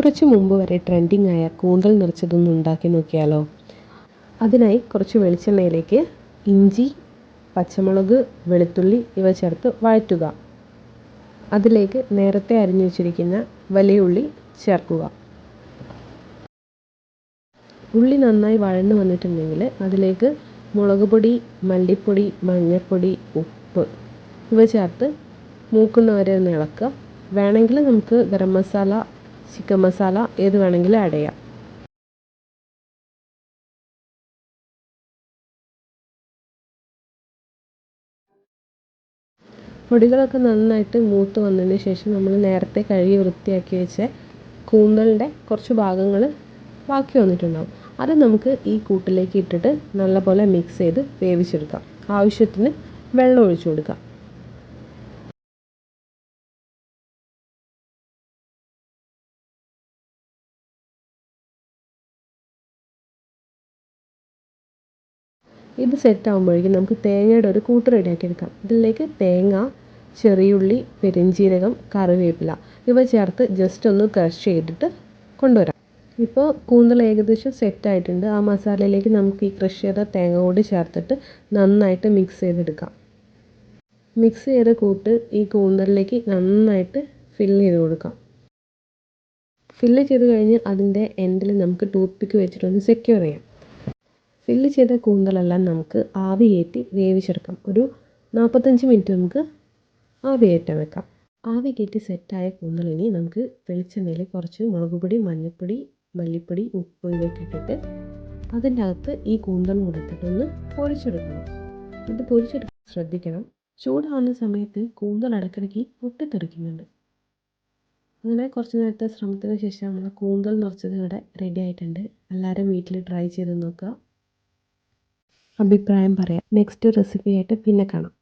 കുറച്ച് മുമ്പ് വരെ ട്രെൻഡിങ് ആയ കൂന്തൽ നിറച്ചതൊന്ന് ഉണ്ടാക്കി നോക്കിയാലോ? അതിനായി കുറച്ച് വെളിച്ചെണ്ണയിലേക്ക് ഇഞ്ചി പച്ചമുളക് വെളുത്തുള്ളി ഇവ ചേർത്ത് വഴറ്റുക. അതിലേക്ക് നേരത്തെ അരിഞ്ഞു വച്ചിരിക്കുന്ന വലിയ ഉള്ളി ചേർക്കുക. ഉള്ളി നന്നായി വഴന്നു വന്നിട്ടുണ്ടെങ്കിൽ അതിലേക്ക് മുളക് പൊടി മല്ലിപ്പൊടി മഞ്ഞൾപ്പൊടി ഉപ്പ് ഇവ ചേർത്ത് മൂക്കുന്നവരെ ഒന്ന് ഇളക്കുക. വേണമെങ്കിൽ നമുക്ക് ഗരം മസാല ചിക്കൻ മസാല ഏത് വേണമെങ്കിലും ആഡ് ചെയ്യാം. പൊടികളൊക്കെ നന്നായിട്ട് മൂത്ത് വന്നതിന് ശേഷം നമ്മൾ നേരത്തെ കഴുകി വൃത്തിയാക്കി വെച്ച കൂന്തലിന്റെ കുറച്ച് ഭാഗങ്ങൾ ബാക്കി വന്നിട്ടുണ്ടാവും. അത് നമുക്ക് ഈ കൂട്ടിലേക്ക് ഇട്ടിട്ട് നല്ലപോലെ മിക്സ് ചെയ്ത് വേവിച്ചെടുക്കാം. ആവശ്യത്തിന് വെള്ളം ഒഴിച്ചു കൊടുക്കാം. ഇത് സെറ്റ് ആകുമ്പോഴേക്കും നമുക്ക് തേങ്ങയുടെ ഒരു കൂട്ട് റെഡിയാക്കി എടുക്കാം. ഇതിലേക്ക് തേങ്ങ ചെറിയുള്ളി പെരുംജീരകം കറിവേപ്പില ഇവ ചേർത്ത് ജസ്റ്റ് ഒന്ന് ക്രഷ് ചെയ്തിട്ട് കൊണ്ടുവരാം. ഇപ്പോൾ കൂന്തൽ ഏകദേശം സെറ്റ് ആയിട്ടുണ്ട്. ആ മസാലയിലേക്ക് നമുക്ക് ഈ ക്രഷ് ചെയ്ത തേങ്ങ കൂടി ചേർത്തിട്ട് നന്നായിട്ട് മിക്സ് ചെയ്തെടുക്കാം. മിക്സ് ചെയ്ത കൂട്ട് ഈ കൂന്തലിലേക്ക് നന്നായിട്ട് ഫില്ല് ചെയ്ത് കൊടുക്കാം. ഫില്ല് ചെയ്ത് കഴിഞ്ഞ് അതിന്റെ എൻഡിൽ നമുക്ക് ടൂത്ത് പിക്ക് വെച്ചിട്ടൊന്ന് സെക്യൂർ ചെയ്യാം. ഫില്ല് ചെയ്ത കൂന്തലെല്ലാം നമുക്ക് ആവിയേറ്റി വേവിച്ചെടുക്കാം. ഒരു നാൽപ്പത്തഞ്ച് മിനിറ്റ് നമുക്ക് ആവിയേറ്റം വെക്കാം. ആവി കയറ്റി സെറ്റായ കൂന്തലിനി നമുക്ക് വെളിച്ചെണ്ണയിൽ കുറച്ച് മുളക് പൊടി മഞ്ഞൾപ്പൊടി മല്ലിപ്പൊടി ഉപ്പ് ഇതൊക്കെ ഇട്ടിട്ട് അതിന്റെ അകത്ത് ഈ കൂന്തൽ കൊടുത്തിട്ടൊന്ന് പൊരിച്ചെടുക്കണം. ഇത് പൊരിച്ചെടുക്കാൻ ശ്രദ്ധിക്കണം. ചൂടാവുന്ന സമയത്ത് കൂന്തൽ ഇടയ്ക്കിടയ്ക്ക് പൊട്ടിത്തെറിക്കുന്നുണ്ട്. അങ്ങനെ കുറച്ച് നേരത്തെ ശ്രമത്തിന് ശേഷം നമ്മൾ കൂന്തൽ നിറച്ചത് ഇവിടെ റെഡി ആയിട്ടുണ്ട്. എല്ലാവരും വീട്ടിൽ ട്രൈ ചെയ്ത് നോക്കുക. അഭിപ്രായം പറയാം. നെക്സ്റ്റ് റെസിപ്പി ആയിട്ട് പിന്നെ കാണാം.